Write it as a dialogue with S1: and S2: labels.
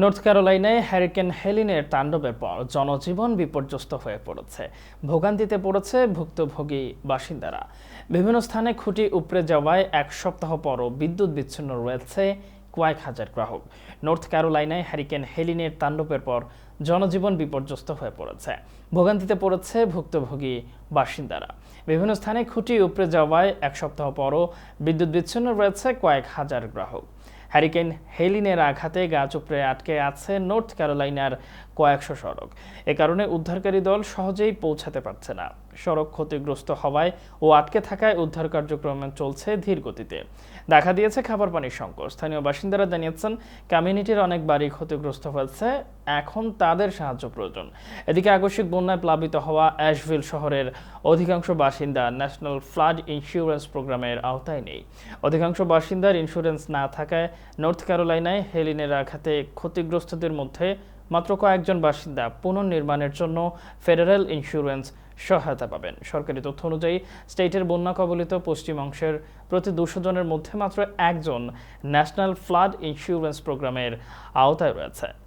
S1: North ক্যারোলাইনায় hurricane হেলিনের তাণ্ডবের পর জনজীবন বিপর্যস্ত হয়ে পড়েছে। ভোগান্তিতে পড়েছে ভুক্তভোগী বাসিন্দারা। বিভিন্ন স্থানে খুঁটি উপড়ে যাওয়ায় এক সপ্তাহ পরও বিদ্যুৎ বিচ্ছিন্ন রয়েছে কয়েক হাজার গ্রাহক। নর্থ ক্যারোলাইনায় হ্যারিকেন হেলিনের তাণ্ডবের পর জনজীবন বিপর্যস্ত হয়ে পড়েছে। ভোগান্তিতে পড়েছে ভুক্তভোগী বাসিন্দারা। বিভিন্ন স্থানে খুঁটি উপড়ে যাওয়ায় এক সপ্তাহ পরও বিদ্যুৎ বিচ্ছিন্ন রয়েছে কয়েক হাজার গ্রাহক। হ্যারিকেন হেলিনের আঘাতে গাছ উপড়ে আটকে আছে নর্থ ক্যারোলাইনার কয়েকশো সড়ক। এ কারণে উদ্ধারকারী দল সহজেই পৌঁছাতে পারছে না। সড়ক ক্ষতিগ্রস্ত হওয়ায় ও আটকে থাকায় উদ্ধার কার্যক্রম চলছে ধীর গতিতে দেখা দিয়েছে খাবার পানির সংকট। স্থানীয় বাসিন্দারা জানিয়েছেন, কমিউনিটির অনেক বাড়ি ক্ষতিগ্রস্ত হয়েছে। এখন তাদের সাহায্য প্রয়োজন। এদিকে আকস্মিক বন্যায় প্লাবিত হওয়া অ্যাশভিল শহরের অধিকাংশ বাসিন্দা ন্যাশনাল ফ্লাড ইন্স্যুরেন্স প্রোগ্রামের আওতায় নেই। অধিকাংশ বাসিন্দার ইন্স্যুরেন্স না থাকায় নর্থ ক্যারোলাইনায় হেলিনের আঘাতে ক্ষতিগ্রস্তদের মধ্যে মাত্র কয়েকজন বাসিন্দা পুনর্নির্মাণের জন্য ফেডারেল ইন্স্যুরেন্স সহায়তা পাবেন। সরকারি তথ্য অনুযায়ী, স্টেটের বন্যা কবলিত পশ্চিম অংশের প্রতি দুশো জনের মধ্যে মাত্র একজন ন্যাশনাল ফ্লাড ইন্স্যুরেন্স প্রোগ্রামের আওতায় রয়েছে।